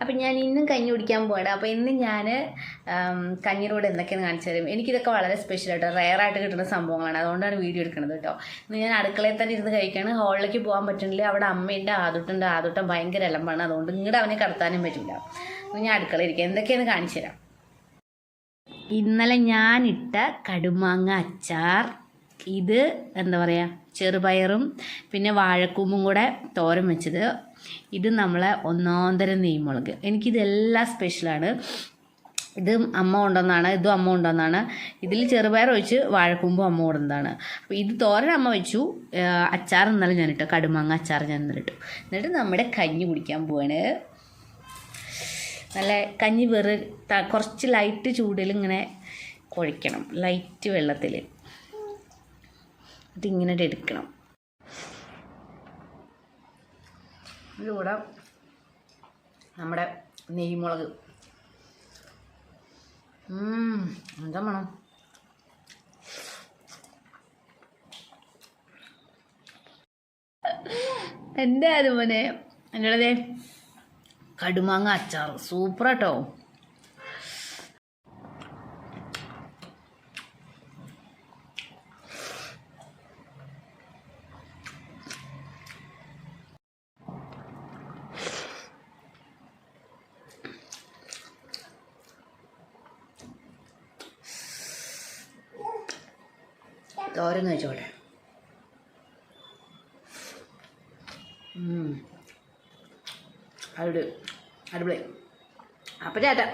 അപ്പം ഞാൻ ഇന്നും കഞ്ഞി കുടിക്കാൻ പോവാണ്. അപ്പോൾ ഇന്ന് ഞാൻ കഞ്ഞിനോട് എന്തൊക്കെയാണ് കാണിച്ചു തരും? എനിക്കിതൊക്കെ വളരെ സ്പെഷ്യൽ ആയിട്ട് റയറായിട്ട് കിട്ടുന്ന സംഭവങ്ങളാണ്. അതുകൊണ്ടാണ് വീഡിയോ എടുക്കുന്നത് കേട്ടോ. ഇന്ന് ഞാൻ അടുക്കളയിൽ തന്നെ ഇരുന്ന് കഴിക്കുകയാണ് ഹോളിലേക്ക് പോകാൻ പറ്റുന്നില്ല അവിടെ അമ്മയുണ്ട് ആദുട്ടുണ്ട് ആദുട്ടം ഭയങ്കര അലമ്പാണ് അതുകൊണ്ട് ഇങ്ങോട്ട് അവനെ കടത്താനും പറ്റില്ല അപ്പോൾ ഞാൻ അടുക്കളയിൽ ഇരിക്കുക എന്തൊക്കെയാണ് കാണിച്ചു തരാം? ഇന്നലെ ഞാനിട്ട കടുമാങ്ങ അച്ചാർ ഇത് എന്താ പറയുക ചെറുപയറും പിന്നെ വാഴക്കൂമ്പും കൂടെ തോരൻ വെച്ചത്. ഇത് നമ്മളെ ഒന്നാന്തരം നെയ്മുളക്. എനിക്കിതെല്ലാം സ്പെഷ്യലാണ്. ഇത് അമ്മ കൊണ്ടുവന്നാണ് ഇതും അമ്മ കൊണ്ടുവന്നാണ്. ഇതിൽ ചെറുപയർ ഒഴിച്ച് വാഴക്കൂമ്പും അമ്മ കൊണ്ടുവന്നതാണ്. അപ്പോൾ ഇത് തോരൻ അമ്മ വെച്ചു. അച്ചാർ ഇന്നലെ ഞാനിട്ടു. കടുമാങ്ങ അച്ചാർ ഞാൻ ഇന്നലെ ഇട്ടു. എന്നിട്ട് നമ്മുടെ കഞ്ഞി കുടിക്കാൻ പോവാണ്. നല്ല കഞ്ഞി വെറു കുറച്ച് ലൈറ്റ് ചൂടിൽ ഇങ്ങനെ കുഴയ്ക്കണം ലൈറ്റ് വെള്ളത്തിൽ ഇങ്ങനെ എടുക്കണം. ഇതിലൂടെ നമ്മുടെ നെയ്മുളക്. എന്താ മണം? എന്താ അതുപോലെ എന്നോടതേ കടുമാങ്ങ അച്ചാർ സൂപ്പർ കേട്ടോ തോരൻ വെച്ചോട്ടെ. അടിപൊളി. അടിപൊളി. അപ്പം ചേട്ടാ